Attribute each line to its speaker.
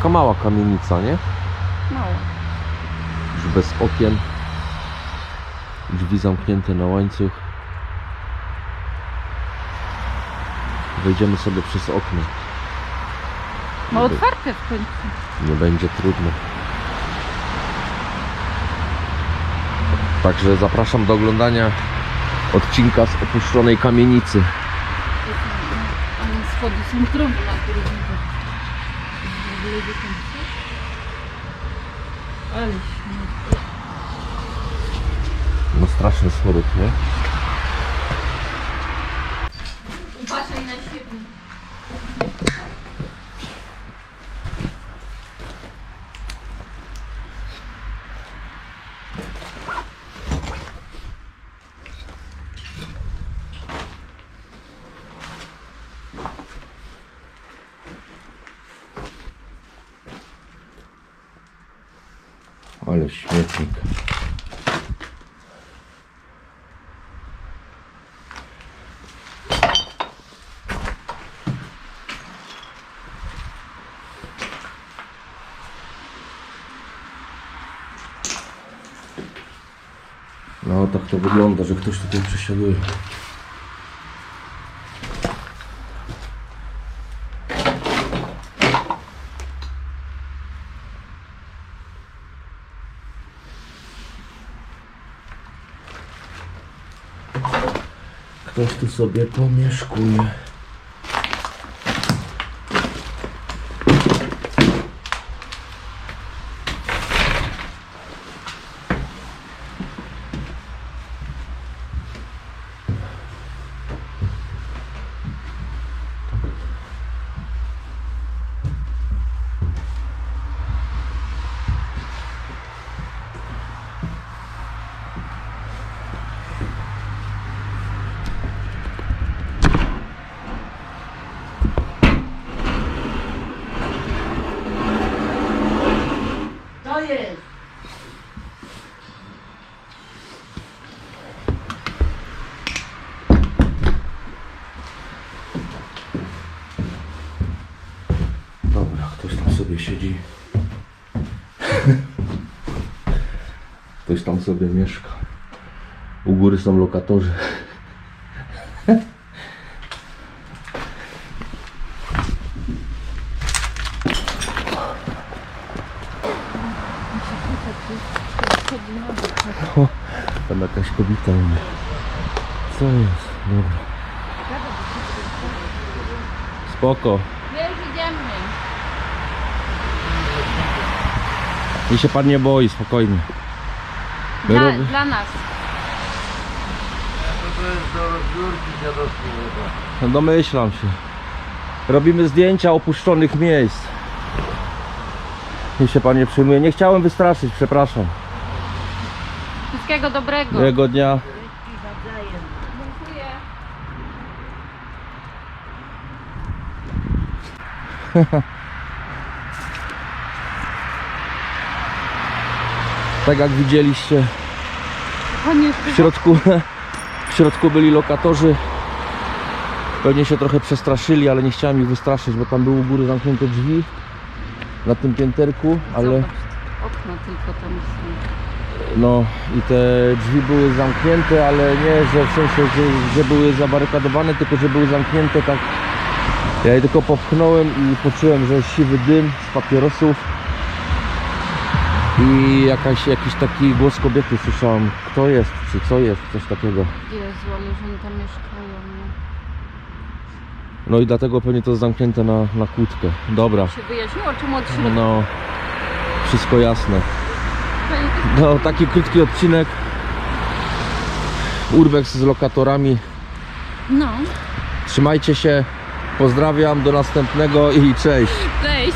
Speaker 1: taka mała kamienica, nie?
Speaker 2: Mało.
Speaker 1: Już bez okien. Drzwi zamknięte na łańcuch. Wejdziemy sobie przez okno.
Speaker 2: Ma
Speaker 1: Nie,
Speaker 2: otwarte w końcu.
Speaker 1: nie będzie trudno. Także zapraszam do oglądania odcinka z opuszczonej kamienicy.
Speaker 2: Schody są trudne na których widzę. W ogóle do końca. Ale śmieszne.
Speaker 1: No straszny smród, Ale śmietnik. No tak to wygląda, że ktoś tutaj przesiaduje. Ktoś tu sobie pomieszkuje. Sobie siedzi. Ktoś tam sobie mieszka. U góry są lokatorzy. O, tam jakaś kobieta mnie. Co jest? Dobra. Spoko. Nie się pan nie boi, spokojnie.
Speaker 2: Dla,
Speaker 1: robi-
Speaker 2: dla nas.
Speaker 3: To jest do rozbiórki dziadowskiego.
Speaker 1: No Domyślam się. Robimy zdjęcia opuszczonych miejsc. Nie się pan nie przyjmuje. Nie chciałem wystraszyć, przepraszam.
Speaker 2: Wszystkiego dobrego.
Speaker 1: Miłego dnia.
Speaker 2: Dziękuję.
Speaker 1: Tak jak widzieliście, w środku, w środku byli lokatorzy. Pewnie się trochę przestraszyli, ale nie chciałem ich wystraszyć, bo tam były u góry zamknięte drzwi na tym pięterku, ale
Speaker 2: Zobacz, okna tylko tam są.
Speaker 1: no i te drzwi były zamknięte, ale nie, że w sensie, że, że były zabarykadowane, tylko że były zamknięte tak. Ja je tylko popchnąłem i poczułem, że siwy dym z papierosów i jakaś, jakiś taki głos kobiety słyszałem, kto jest, czy co jest, coś takiego.
Speaker 2: Jezu, ale że oni tam mieszkają. nie?
Speaker 1: No i dlatego pewnie to jest zamknięte na, na kłódkę. Dobra,
Speaker 2: Się wyjaśniło, czemu od środka?
Speaker 1: no wszystko jasne. No taki krótki odcinek. Urbex z lokatorami.
Speaker 2: No,
Speaker 1: Trzymajcie się. Pozdrawiam, do następnego i cześć.
Speaker 2: cześć.